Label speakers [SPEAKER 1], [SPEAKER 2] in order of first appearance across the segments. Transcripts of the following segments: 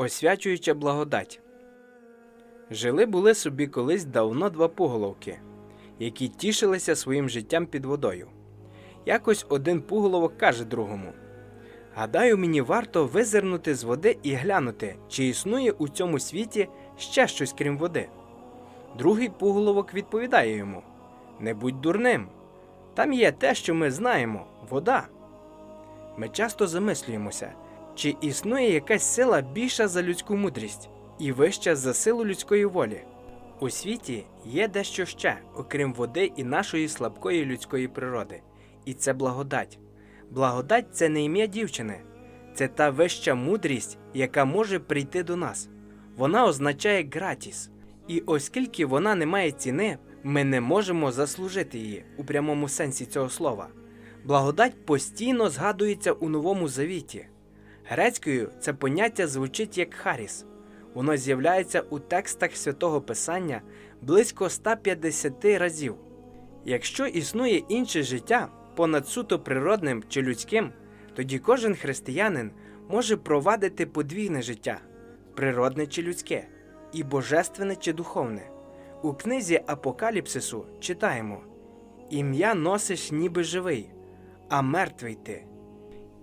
[SPEAKER 1] Освячуюча благодать. Жили були собі колись давно два пуголовки, які тішилися своїм життям під водою. Якось один пуголовок каже другому: Гадаю, мені варто визирнути з води і глянути, чи існує у цьому світі ще щось крім води. Другий пуголовок відповідає йому: Не будь дурним. Там є те, що ми знаємо вода. Ми часто замислюємося, чи існує якась сила більша за людську мудрість і вища за силу людської волі. У світі є дещо ще, окрім води і нашої слабкої людської природи, і це благодать. Благодать це не ім'я дівчини, це та вища мудрість, яка може прийти до нас. Вона означає гратіс. І оскільки вона не має ціни, ми не можемо заслужити її у прямому сенсі цього слова. Благодать постійно згадується у Новому Завіті. Грецькою це поняття звучить як харіс. Воно з'являється у текстах святого Писання близько 150 разів. Якщо існує інше життя понад суто природним чи людським, тоді кожен християнин може провадити подвійне життя природне чи людське, і божественне чи духовне. У книзі Апокаліпсису читаємо: Ім'я носиш ніби живий, а мертвий ти.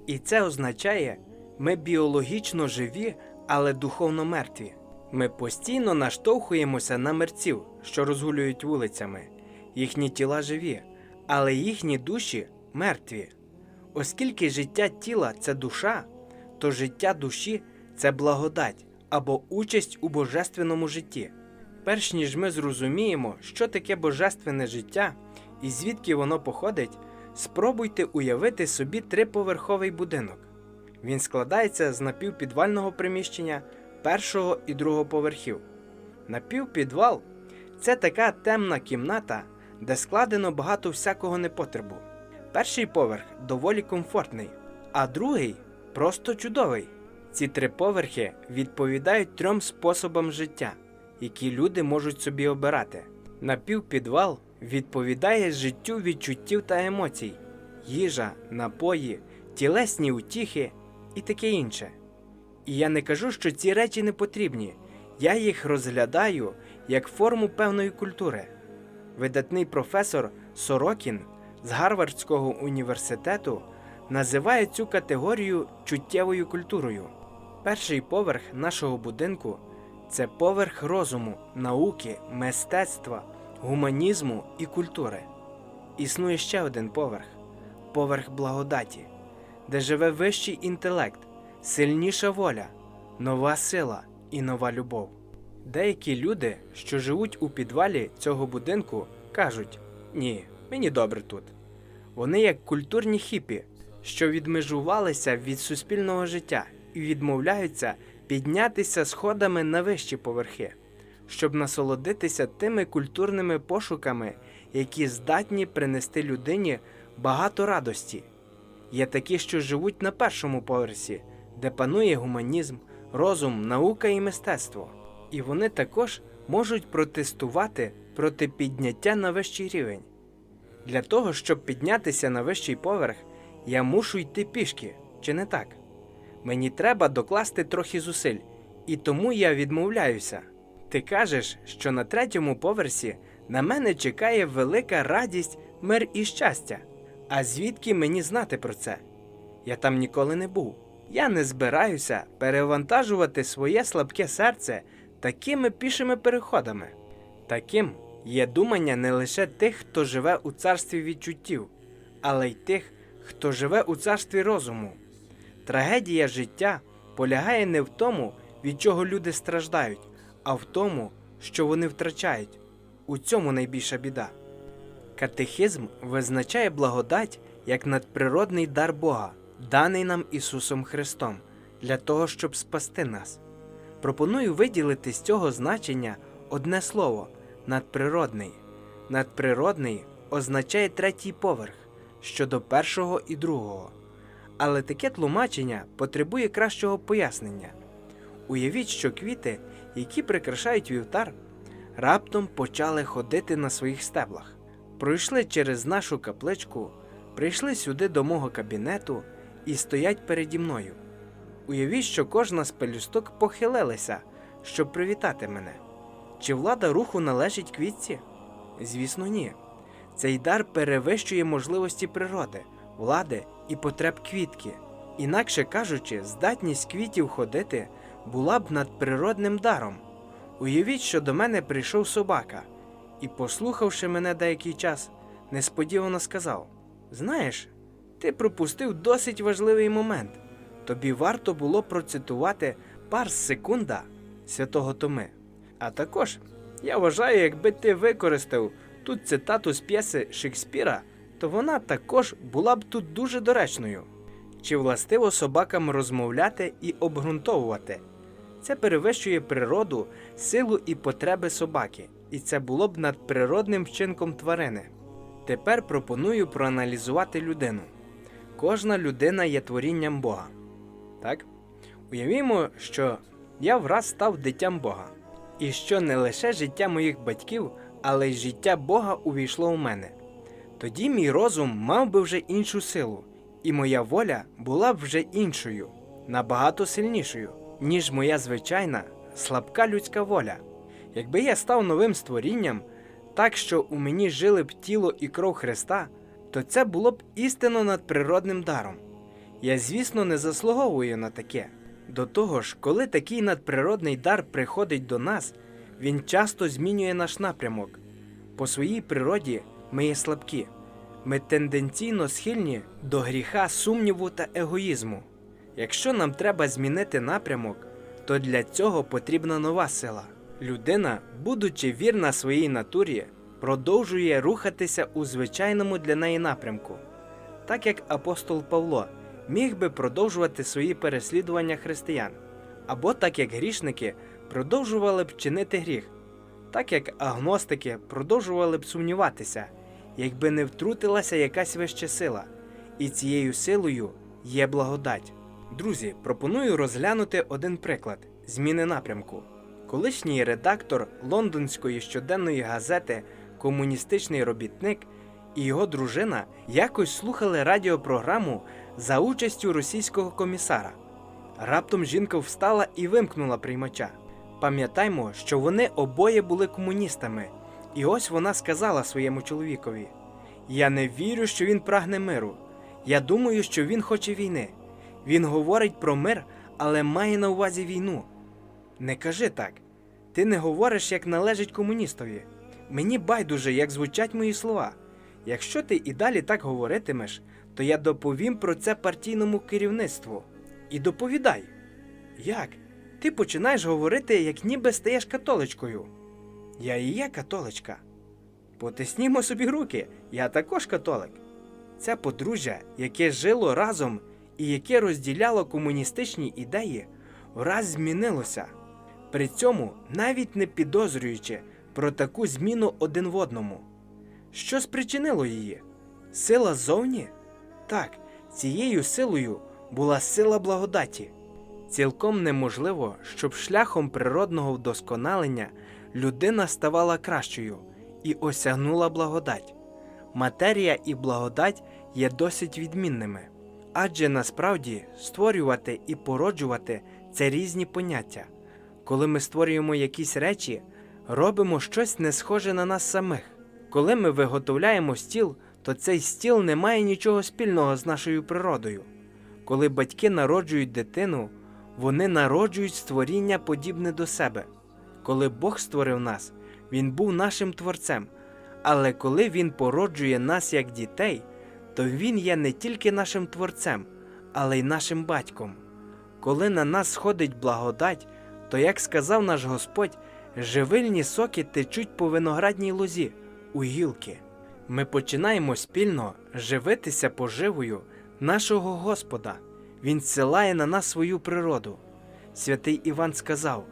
[SPEAKER 1] І це означає, ми біологічно живі, але духовно мертві. Ми постійно наштовхуємося на мерців, що розгулюють вулицями. Їхні тіла живі, але їхні душі мертві. Оскільки життя тіла це душа, то життя душі це благодать або участь у божественному житті. Перш ніж ми зрозуміємо, що таке божественне життя і звідки воно походить, спробуйте уявити собі триповерховий будинок. Він складається з напівпідвального приміщення першого і другого поверхів. Напівпідвал це така темна кімната, де складено багато всякого непотребу. Перший поверх доволі комфортний, а другий просто чудовий. Ці три поверхи відповідають трьом способам життя, які люди можуть собі обирати. Напівпідвал відповідає життю відчуттів та емоцій, їжа, напої, тілесні утіхи і таке інше. І я не кажу, що ці речі не потрібні, я їх розглядаю як форму певної культури. Видатний професор Сорокін з Гарвардського університету називає цю категорію чуттєвою культурою. Перший поверх нашого будинку це поверх розуму, науки, мистецтва, гуманізму і культури. Існує ще один поверх поверх благодаті, де живе вищий інтелект, сильніша воля, нова сила і нова любов. Деякі люди, що живуть у підвалі цього будинку, кажуть: ні, мені добре тут. Вони як культурні хіпі, що відмежувалися від суспільного життя і відмовляються піднятися сходами на вищі поверхи, щоб насолодитися тими культурними пошуками, які здатні принести людині багато радості. Є такі, що живуть на першому поверсі, де панує гуманізм, розум, наука і мистецтво. І вони також можуть протестувати проти підняття на вищий рівень. Для того, щоб піднятися на вищий поверх, я мушу йти пішки, чи не так? Мені треба докласти трохи зусиль, і тому я відмовляюся. Ти кажеш, що на третьому поверсі на мене чекає велика радість, мир і щастя. А звідки мені знати про це? Я там ніколи не був. Я не збираюся перевантажувати своє слабке серце такими пішими переходами. Таким є думання не лише тих, хто живе у царстві відчуттів, але й тих, хто живе у царстві розуму. Трагедія життя полягає не в тому, від чого люди страждають, а в тому, що вони втрачають. У цьому найбільша біда. Катехизм визначає благодать як надприродний дар Бога, даний нам Ісусом Христом, для того, щоб спасти нас. Пропоную виділити з цього значення одне слово надприродний. Надприродний означає третій поверх щодо першого і другого. Але таке тлумачення потребує кращого пояснення. Уявіть, що квіти, які прикрашають вівтар, раптом почали ходити на своїх стеблах, пройшли через нашу капличку, прийшли сюди до мого кабінету і стоять переді мною. Уявіть, що кожна з пелюсток похилилася, щоб привітати мене. Чи влада руху належить квітці? Звісно, ні. Цей дар перевищує можливості природи, влади і потреб квітки. Інакше кажучи, здатність квітів ходити була б надприродним даром. Уявіть, що до мене прийшов собака і, послухавши мене деякий час, несподівано сказав: Знаєш, ти пропустив досить важливий момент. Тобі варто було процитувати парс секунда святого Томи. А також я вважаю, якби ти використав тут цитату з п'єси Шекспіра, то вона також була б тут дуже доречною. Чи властиво собакам розмовляти і обґрунтовувати? Це перевищує природу, силу і потреби собаки, і це було б надприродним вчинком тварини. Тепер пропоную проаналізувати людину. Кожна людина є творінням Бога. Так? Уявімо, що я враз став дитям Бога, і що не лише життя моїх батьків, але й життя Бога увійшло у мене. Тоді мій розум мав би вже іншу силу, і моя воля була б вже іншою, набагато сильнішою, ніж моя звичайна слабка людська воля. Якби я став новим створінням, так що у мені жили б тіло і кров Христа, то це було б істинно надприродним даром. Я, звісно, не заслуговую на таке. До того ж, коли такий надприродний дар приходить до нас, він часто змінює наш напрямок. По своїй природі ми є слабкі, ми тенденційно схильні до гріха, сумніву та егоїзму. Якщо нам треба змінити напрямок, то для цього потрібна нова сила. Людина, будучи вірна своїй натурі, продовжує рухатися у звичайному для неї напрямку, так як апостол Павло міг би продовжувати свої переслідування християн, або так як грішники продовжували б чинити гріх, так як агностики продовжували б сумніватися, якби не втрутилася якась вища сила, і цією силою є благодать. Друзі, пропоную розглянути один приклад зміни напрямку. Колишній редактор лондонської щоденної газети Комуністичний робітник і його дружина якось слухали радіопрограму за участю російського комісара. Раптом жінка встала і вимкнула приймача. Пам'ятаймо, що вони обоє були комуністами, і ось вона сказала своєму чоловікові: Я не вірю, що він прагне миру. Я думаю, що він хоче війни. Він говорить про мир, але має на увазі війну. Не кажи так. Ти не говориш, як належить комуністові. Мені байдуже, як звучать мої слова. Якщо ти і далі так говоритимеш, то я доповім про це партійному керівництву. І доповідай. Як? Ти починаєш говорити, як ніби стаєш католичкою. Я і є католичка. Потиснімо собі руки, я також католик. Це подружжя, яке жило разом і яке розділяло комуністичні ідеї, враз змінилося. При цьому навіть не підозрюючи про таку зміну один в одному. Що спричинило її? Сила зовні? Так, цією силою була сила благодаті. Цілком неможливо, щоб шляхом природного вдосконалення людина ставала кращою і осягнула благодать. Матерія і благодать є досить відмінними, адже насправді створювати і породжувати це різні поняття. Коли ми створюємо якісь речі, робимо щось не схоже на нас самих. Коли ми виготовляємо стіл, то цей стіл не має нічого спільного з нашою природою. Коли батьки народжують дитину, вони народжують створіння подібне до себе. Коли Бог створив нас, Він був нашим творцем. Але коли Він породжує нас як дітей, то Він є не тільки нашим творцем, але й нашим батьком. Коли на нас сходить благодать, то, як сказав наш Господь, живильні соки течуть по виноградній лозі у гілки. Ми починаємо спільно живитися поживою нашого Господа. Він зсилає на нас свою природу. Святий Іван сказав: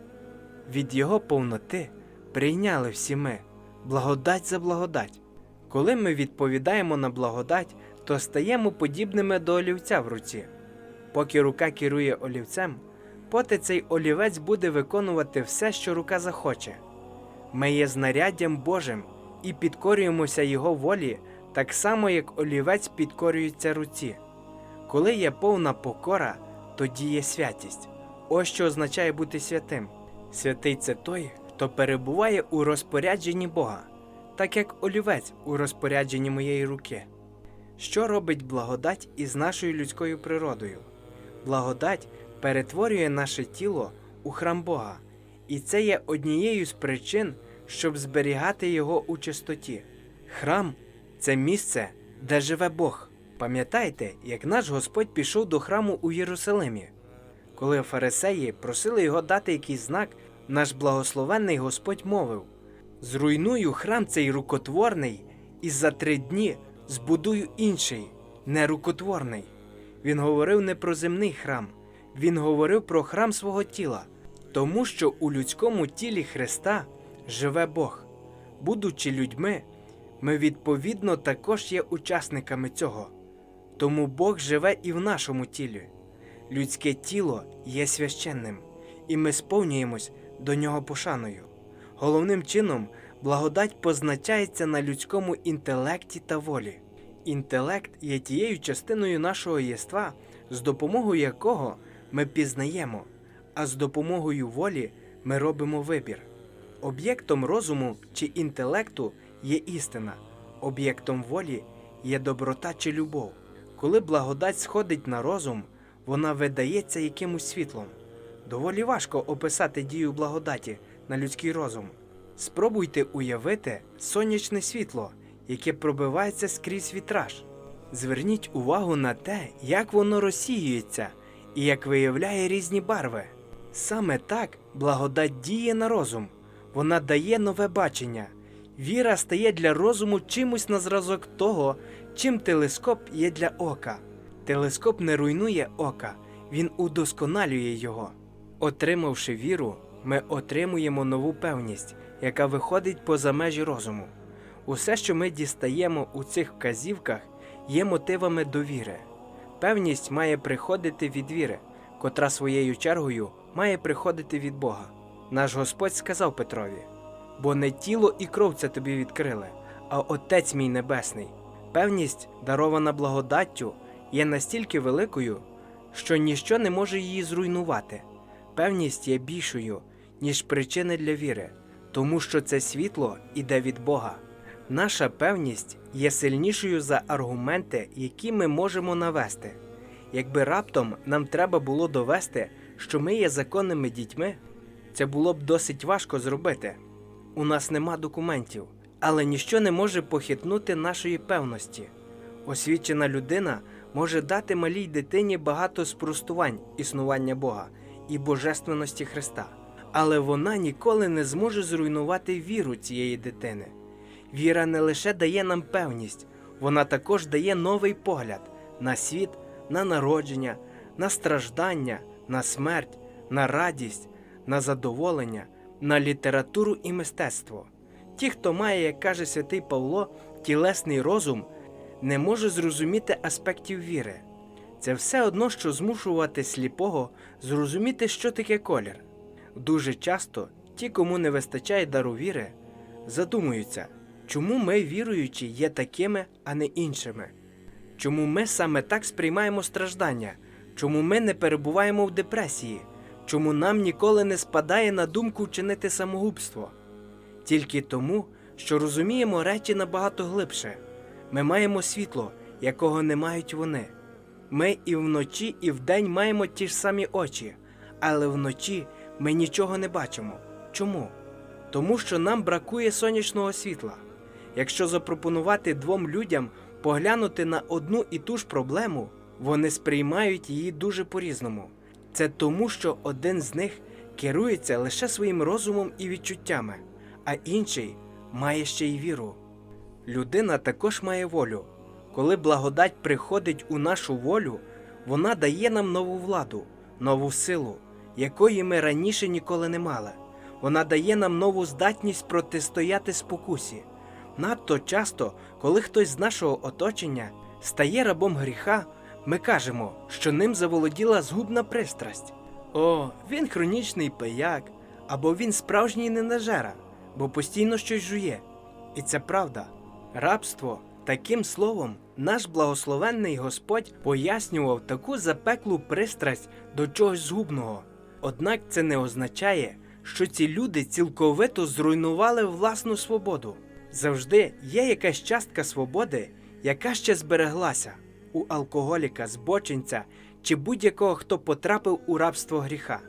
[SPEAKER 1] від Його повноти прийняли всі ми благодать за благодать. Коли ми відповідаємо на благодать, то стаємо подібними до олівця в руці. Поки рука керує олівцем, поти цей олівець буде виконувати все, що рука захоче. Ми є знаряддям Божим і підкорюємося Його волі, так само, як олівець підкорюється руці. Коли є повна покора, тоді є святість. Ось що означає бути святим. Святий це той, хто перебуває у розпорядженні Бога, так як олівець у розпорядженні моєї руки. Що робить благодать із нашою людською природою? Благодать перетворює наше тіло у храм Бога, і це є однією з причин, щоб зберігати його у чистоті. Храм це місце, де живе Бог. Пам'ятаєте, як наш Господь пішов до храму у Єрусалимі? Коли фарисеї просили його дати якийсь знак, наш благословенний Господь мовив: Зруйную храм цей рукотворний, і за три дні збудую інший, нерукотворний. Він говорив не про земний храм, він говорив про храм свого тіла, тому що у людському тілі Христа живе Бог. Будучи людьми, ми відповідно також є учасниками цього. Тому Бог живе і в нашому тілі. Людське тіло є священним, і ми сповнюємось до нього пошаною. Головним чином, благодать позначається на людському інтелекті та волі. Інтелект є тією частиною нашого єства, з допомогою якого ми пізнаємо, а з допомогою волі ми робимо вибір. Об'єктом розуму чи інтелекту є істина, об'єктом волі є доброта чи любов. Коли благодать сходить на розум, вона видається якимось світлом. Доволі важко описати дію благодаті на людський розум. Спробуйте уявити сонячне світло, яке пробивається скрізь вітраж. Зверніть увагу на те, як воно розсіюється і як виявляє різні барви. Саме так благодать діє на розум, вона дає нове бачення. Віра стає для розуму чимось на зразок того, чим телескоп є для ока. Телескоп не руйнує ока, він удосконалює його. Отримавши віру, ми отримуємо нову певність, яка виходить поза межі розуму. Усе, що ми дістаємо у цих вказівках, є мотивами довіри. Певність має приходити від віри, котра своєю чергою має приходити від Бога. Наш Господь сказав Петрові: бо не тіло і кров це тобі відкрили, а Отець мій Небесний. Певність, дарована благодаттю, є настільки великою, що ніщо не може її зруйнувати. Певність є більшою, ніж причини для віри, тому що це світло іде від Бога. Наша певність є сильнішою за аргументи, які ми можемо навести. Якби раптом нам треба було довести, що ми є законними дітьми, це було б досить важко зробити. У нас нема документів, але ніщо не може похитнути нашої певності. Освічена людина може дати малій дитині багато спростувань існування Бога і божественності Христа, але вона ніколи не зможе зруйнувати віру цієї дитини. Віра не лише дає нам певність, вона також дає новий погляд на світ, на народження, на страждання, на смерть, на радість, на задоволення, на літературу і мистецтво. Ті, хто має, як каже святий Павло, тілесний розум, не може зрозуміти аспектів віри. Це все одно, що змушувати сліпого зрозуміти, що таке колір. Дуже часто ті, кому не вистачає дару віри, задумуються, чому ми, віруючі, є такими, а не іншими. Чому ми саме так сприймаємо страждання? Чому ми не перебуваємо в депресії? Чому нам ніколи не спадає на думку вчинити самогубство? Тільки тому, що розуміємо речі набагато глибше. Ми маємо світло, якого не мають вони. Ми і вночі, і вдень маємо ті ж самі очі, але вночі ми нічого не бачимо. Чому? Тому що нам бракує сонячного світла. Якщо запропонувати двом людям поглянути на одну і ту ж проблему, вони сприймають її дуже по-різному. Це тому, що один з них керується лише своїм розумом і відчуттями, а інший має ще й віру. Людина також має волю. Коли благодать приходить у нашу волю, вона дає нам нову владу, нову силу, якої ми раніше ніколи не мали. Вона дає нам нову здатність протистояти спокусі. Надто часто, коли хтось з нашого оточення стає рабом гріха, ми кажемо, що ним заволоділа згубна пристрасть. О, він хронічний пияк, або він справжній ненажера, бо постійно щось жує. І це правда. Рабство таким словом Наш благословенний Господь пояснював таку запеклу пристрасть до чогось згубного. Однак це не означає, що ці люди цілковито зруйнували власну свободу. Завжди є якась частка свободи, яка ще збереглася у алкоголіка, збочинця чи будь-якого, хто потрапив у рабство гріха.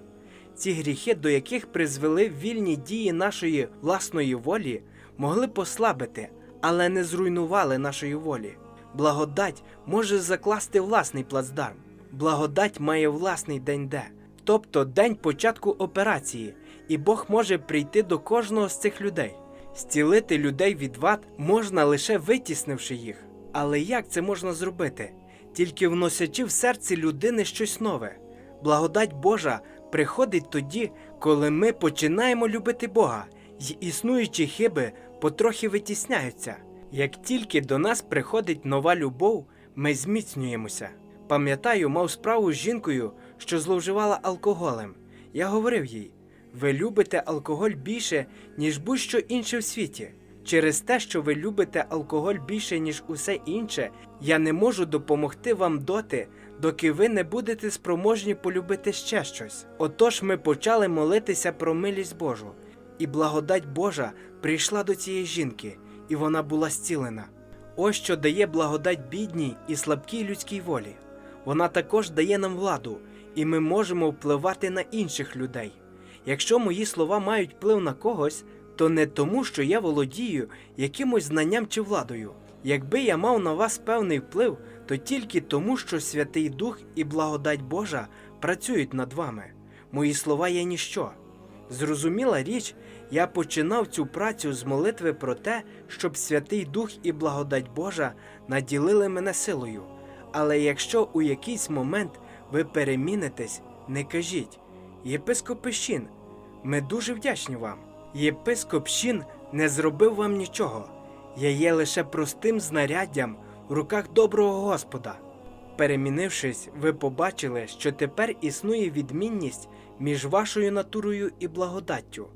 [SPEAKER 1] Ці гріхи, до яких призвели вільні дії нашої власної волі, могли послабити, але не зруйнували нашої волі. Благодать може закласти власний плацдарм. Благодать має власний день де, тобто день початку операції, і Бог може прийти до кожного з цих людей. Зцілити людей від вад можна лише витіснивши їх. Але як це можна зробити? Тільки вносячи в серце людини щось нове. Благодать Божа приходить тоді, коли ми починаємо любити Бога, й існуючі хиби потрохи витісняються. Як тільки до нас приходить нова любов, ми зміцнюємося. Пам'ятаю, мав справу з жінкою, що зловживала алкоголем. Я говорив їй: ви любите алкоголь більше, ніж будь-що інше в світі. Через те, що ви любите алкоголь більше, ніж усе інше, я не можу допомогти вам доти, доки ви не будете спроможні полюбити ще щось. Отож ми почали молитися про милість Божу, і благодать Божа прийшла до цієї жінки, і вона була зцілена. Ось що дає благодать бідній і слабкій людській волі. Вона також дає нам владу, і ми можемо впливати на інших людей. Якщо мої слова мають вплив на когось, то не тому, що я володію якимось знанням чи владою. Якби я мав на вас певний вплив, то тільки тому, що Святий Дух і благодать Божа працюють над вами. Мої слова є ніщо. Зрозуміла річ, я починав цю працю з молитви про те, щоб Святий Дух і благодать Божа наділили мене силою. Але якщо у якийсь момент ви перемінитесь, не кажіть Єпископе Щін, ми дуже вдячні вам. Єпископ Щін не зробив вам нічого. Я є лише простим знаряддям в руках доброго Господа. Перемінившись, ви побачили, що тепер існує відмінність між вашою натурою і благодаттю.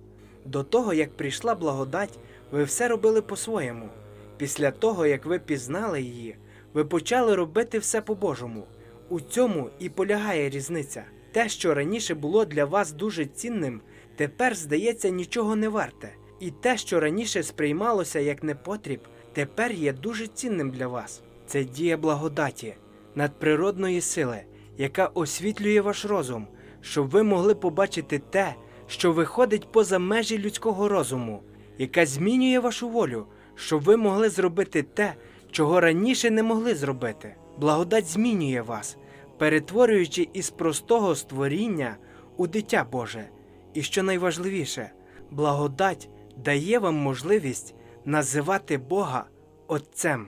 [SPEAKER 1] До того, як прийшла благодать, ви все робили по-своєму. Після того, як ви пізнали її, ви почали робити все по-божому. У цьому і полягає різниця. Те, що раніше було для вас дуже цінним, тепер здається нічого не варте. І те, що раніше сприймалося як непотріб, тепер є дуже цінним для вас. Це дія благодаті, надприродної сили, яка освітлює ваш розум, щоб ви могли побачити те, що виходить поза межі людського розуму, яка змінює вашу волю, щоб ви могли зробити те, чого раніше не могли зробити. Благодать змінює вас, перетворюючи із простого створіння у дитя Боже. І що найважливіше, благодать дає вам можливість називати Бога Отцем.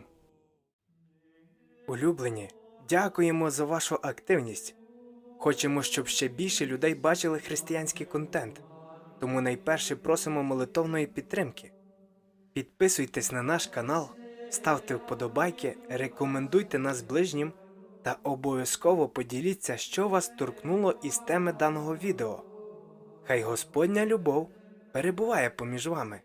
[SPEAKER 1] Улюблені, дякуємо за вашу активність. Хочемо, щоб ще більше людей бачили християнський контент, тому найперше просимо молитовної підтримки. Підписуйтесь на наш канал, ставте вподобайки, рекомендуйте нас ближнім та обов'язково поділіться, що вас торкнуло із теми даного відео. Хай Господня любов перебуває поміж вами.